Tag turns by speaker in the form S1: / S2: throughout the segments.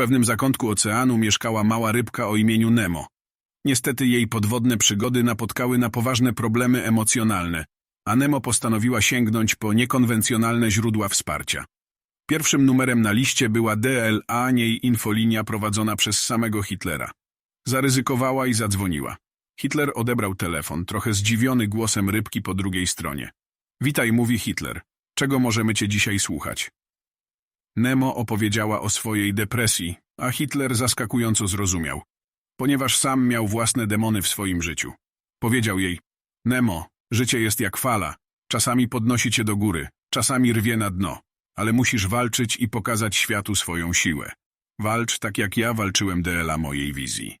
S1: pewnym zakątku oceanu mieszkała mała rybka o imieniu Nemo. Niestety jej podwodne przygody napotkały na poważne problemy emocjonalne, a Nemo postanowiła sięgnąć po niekonwencjonalne źródła wsparcia. Pierwszym numerem na liście była DLA, niej infolinia prowadzona przez samego Hitlera. Zaryzykowała i zadzwoniła. Hitler odebrał telefon, trochę zdziwiony głosem rybki po drugiej stronie. Witaj, mówi Hitler. Czego możemy cię dzisiaj słuchać? Nemo opowiedziała o swojej depresji, a Hitler zaskakująco zrozumiał, ponieważ sam miał własne demony w swoim życiu. Powiedział jej, Nemo, życie jest jak fala, czasami podnosi cię do góry, czasami rwie na dno, ale musisz walczyć i pokazać światu swoją siłę. Walcz tak jak ja walczyłem DLA mojej wizji.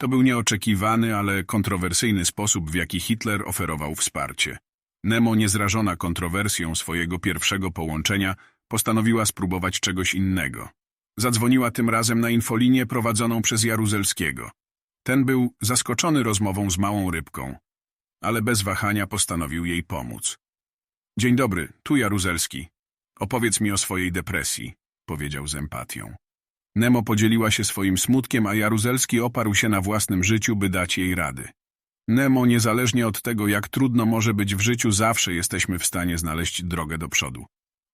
S1: To był nieoczekiwany, ale kontrowersyjny sposób, w jaki Hitler oferował wsparcie. Nemo, niezrażona kontrowersją swojego pierwszego połączenia, postanowiła spróbować czegoś innego. Zadzwoniła tym razem na infolinię prowadzoną przez Jaruzelskiego. Ten był zaskoczony rozmową z małą rybką, ale bez wahania postanowił jej pomóc. Dzień dobry, tu Jaruzelski. Opowiedz mi o swojej depresji, powiedział z empatią. Nemo podzieliła się swoim smutkiem, a Jaruzelski oparł się na własnym życiu, by dać jej rady. Nemo, niezależnie od tego, jak trudno może być w życiu, zawsze jesteśmy w stanie znaleźć drogę do przodu.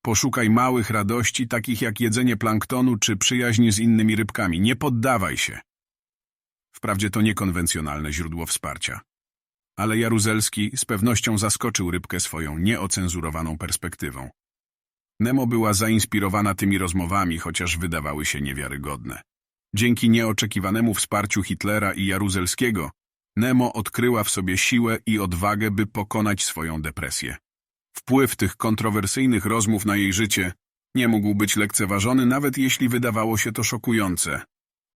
S1: Poszukaj małych radości, takich jak jedzenie planktonu czy przyjaźń z innymi rybkami. Nie poddawaj się. Wprawdzie to niekonwencjonalne źródło wsparcia. Ale Jaruzelski z pewnością zaskoczył rybkę swoją nieocenzurowaną perspektywą. Nemo była zainspirowana tymi rozmowami, chociaż wydawały się niewiarygodne. Dzięki nieoczekiwanemu wsparciu Hitlera i Jaruzelskiego, Nemo odkryła w sobie siłę i odwagę, by pokonać swoją depresję. Wpływ tych kontrowersyjnych rozmów na jej życie nie mógł być lekceważony, nawet jeśli wydawało się to szokujące.